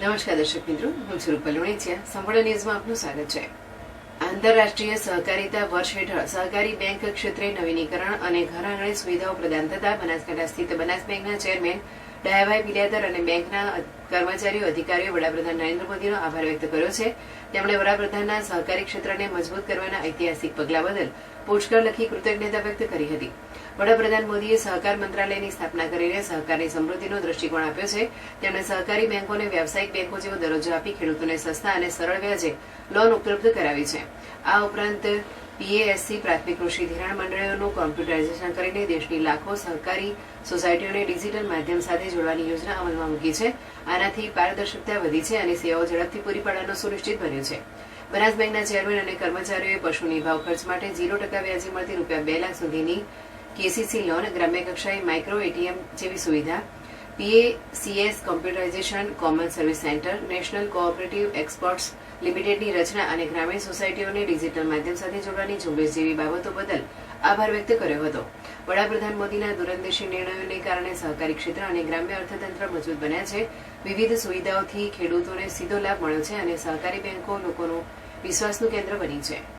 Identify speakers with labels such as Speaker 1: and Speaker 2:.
Speaker 1: નમસ્કાર દર્શક મિત્રો, હું છું રૂપલ સંપૂર્ણ ન્યૂઝમાં આપનું સ્વાગત છે. આંતરરાષ્ટ્રીય સહકારિતા વર્ષ હેઠળ સહકારી બેંક ક્ષેત્રે નવીનીકરણ અને ઘરઆંગણે સુવિધાઓ પ્રદાન થતા બનાસકાંઠા સ્થિત બનાસ બેંકના ચેરમેન ડાયાભાઈ પિલિયાદર અને બેંકના કર્મચારીઓ, અધિકારીઓ, વડાપ્રધાન નરેન્દ્ર મોદીનો આભાર વ્યક્ત કર્યો છે. તેમણે વડાપ્રધાનના સહકારી ક્ષેત્રને મજબૂત કરવાના ઐતિહાસિક પગલા બદલ પુષ્કળ લખી કૃતજ્ઞતા વ્યક્ત કરી હતી. વડાપ્રધાન મોદીએ સહકાર મંત્રાલયની સ્થાપના કરીને સહકારની સમૃદ્ધિનો દ્રષ્ટિકોણ આપ્યો છે. તેમણે સહકારી બેંકોને વ્યાવસાયિક બેંકો જેવો દરજ્જો આપી ખેડૂતોને સસ્તા અને સરળ વ્યાજે લોન ઉપલબ્ધ કરાવી છે. આ ઉપરાંત પીએએસસી પ્રાથમિક કૃષિ ધિરાણ મંડળીઓનું કોમ્પ્યુટરાઇઝેશન કરીને દેશની લાખો સહકારી સોસાયટીઓને ડિજિટલ માધ્યમ સાથે જોડવાની યોજના અમલમાં મૂકી છે. આનાથી પારદર્શકતા વધી છે અને સેવાઓ ઝડપથી પૂરી પાડવાનું સુનિશ્ચિત બન્યું છે. બનાસ બેંકના ચેરમેન અને કર્મચારીઓએ પશુની ભાવ ખર્ચ માટે ઝીરો ટકા વ્યાજે મળતી રૂપિયા બે લાખ સુધીની કેસીસી લોન, ગ્રામ્ય કક્ષાએ માઇક્રો એટીએમ જેવી સુવિધા, PACS computerisation, common service centre, national cooperative exports લિમિટેડની રચના અને ગ્રામીણ સોસાયટીઓને ડિજિટલ માધ્યમ સાથે જોડવાની ઝુંબેશ જેવી બાબતો બદલ આભાર વ્યક્ત કર્યો હતો. વડાપ્રધાન મોદીના દૂરંદેશી નિર્ણયોને કારણે સહકારી ક્ષેત્ર અને ગ્રામ્ય અર્થતંત્ર મજબૂત બન્યા છે. વિવિધ સુવિધાઓથી ખેડૂતોને સીધો લાભ મળ્યો છે અને સહકારી બેંકો લોકોનું વિશ્વાસનું કેન્દ્ર બની છે.